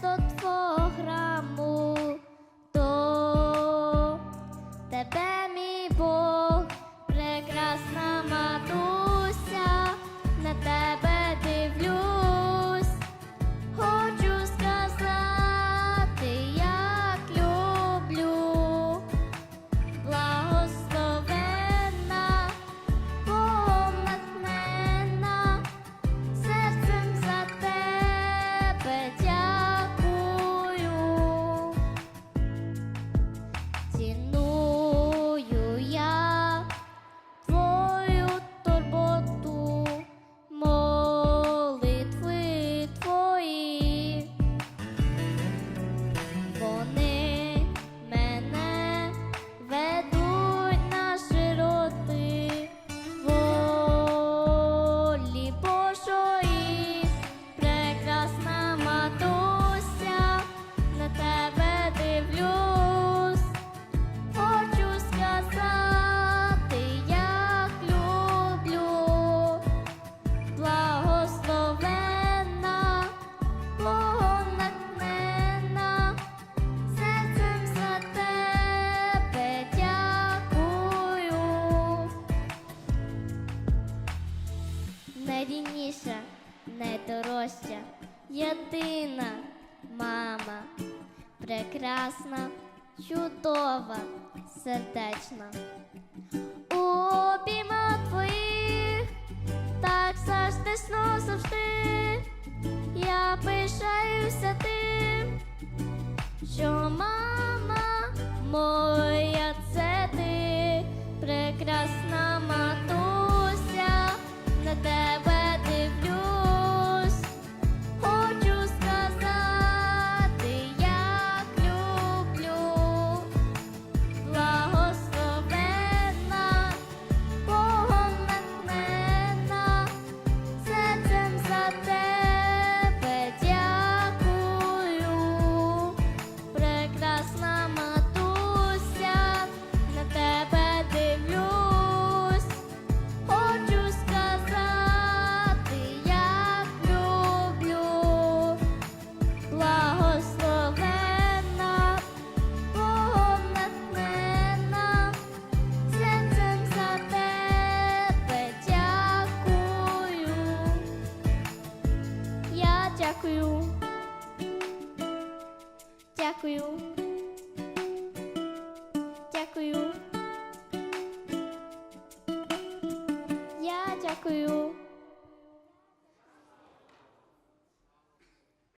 το τφό χραμού το τεπέ μη πω. найрідніша, найдорожча, єдина мама, прекрасна, чудова, сердечна. У обійма твоїх так завжди сно завжди. Я пишаюся тим, що мама моя це ти прекрасна. Дякую. Дякую. Дякую. Я дякую.